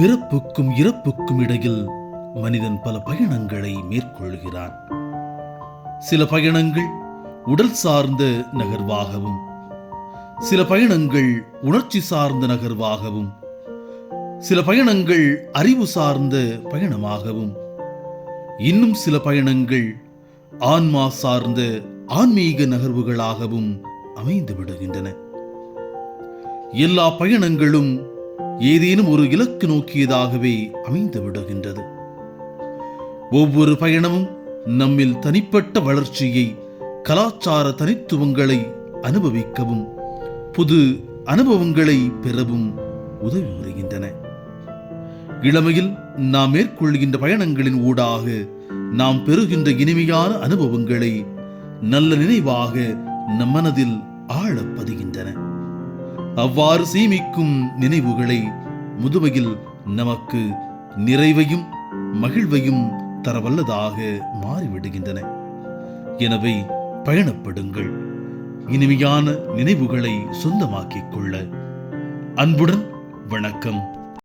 பிறப்புக்கும் இறப்புக்கும் இடையில் மனிதன் பல பயணங்களை மேற்கொள்கிறான். சில பயணங்கள் உடல் சார்ந்த நகர்வாகவும் சில பயணங்கள் உணர்ச்சி சார்ந்த நகர்வாகவும் சில பயணங்கள் அறிவு சார்ந்த பயணமாகவும் இன்னும் சில பயணங்கள் ஆன்மா சார்ந்த ஆன்மீக நகர்வுகளாகவும் அமைந்து விடுகின்றன எல்லா பயணங்களும் ஏதேனும் ஒரு இலக்கு நோக்கியதாகவே அமைந்து விடுகின்றது. ஒவ்வொரு பயணமும் நம்மில் தனிப்பட்ட வளர்ச்சியை கலாச்சார தனித்துவங்களை அனுபவிக்கவும் புது அனுபவங்களை பெறவும் உதவி வருகின்றன இளமையில் நாம் மேற்கொள்கின்ற பயணங்களின் ஊடாக நாம் பெறுகின்ற இனிமையான அனுபவங்களை நல்ல நினைவாக நம் மனதில் ஆழப் பதிகின்றன அவ்வாறு சீமிக்கும் நினைவுகளை முதுமையில் நமக்கு நிறைவையும் மகிழ்வையும் தரவல்லதாக மாறிவிடுகின்றன. எனவே பயணப்படுங்கள். இனிமையான நினைவுகளை சொந்தமாக்கிக் கொள்ள. அன்புடன் வணக்கம்.